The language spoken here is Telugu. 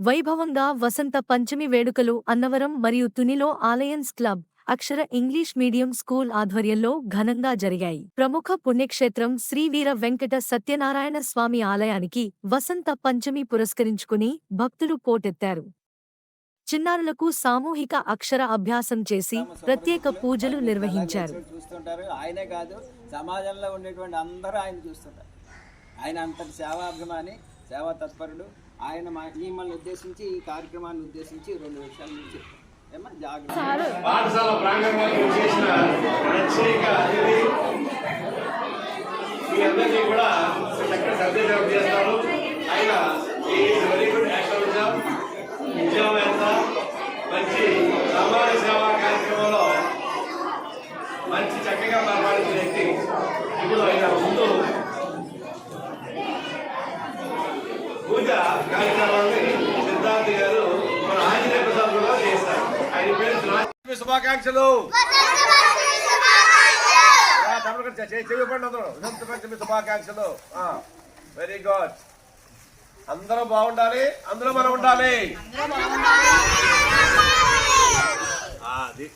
వైభవంగా వసంత పంచమి వేడుకలు అన్నవరం మరియు తునిలో alliance club Akshara English medium school ఆధ్వర్యంలో ఘనంగా జరిగాయి. ప్రముఖ పుణ్యక్షేత్రం శ్రీవీర వెంకట సత్యనారాయణ స్వామి ఆలయానికి వసంత పంచమి పురస్కరించుకుని భక్తులు పోటెత్తారు. చిన్నారులకు సామూహిక అక్షర అభ్యాసం చేసి ప్రత్యేక పూజలు నిర్వహించారు. చూస్తుంటారు. ఆయనే కాదు సమాజంలో ఉండేటువంటి అందరూ ఆయన చూస్తుంటారు. ఆయన అంతటి సేవాభిమాని. సేవా తత్పరుడు ఆయన మా మిమ్మల్ని ఉద్దేశించి ఈ కార్యక్రమాన్ని ఉద్దేశించి రెండు విషయాల నుంచి ఏమో జాగ్రత్త. పాఠశాల ప్రాంగణంలో చేసిన ప్రత్యేక అతిథి. మీ అందరినీ కూడా చక్కగా సందేశం చేస్తాడు. ఆయన వెరీ గుడ్ విద్యావేత్త. మంచి సమాజ సేవా కార్యక్రమంలో మంచి చక్కగా పరిపాలించిన వ్యక్తి. ఇప్పుడు ఆయన ముందు శుభాకాంక్షలు. అందరూ. శుభాకాంక్షలు. వెరీ గుడ్ అందరూ బాగుండాలి అందులో మనం ఉండాలి. అది.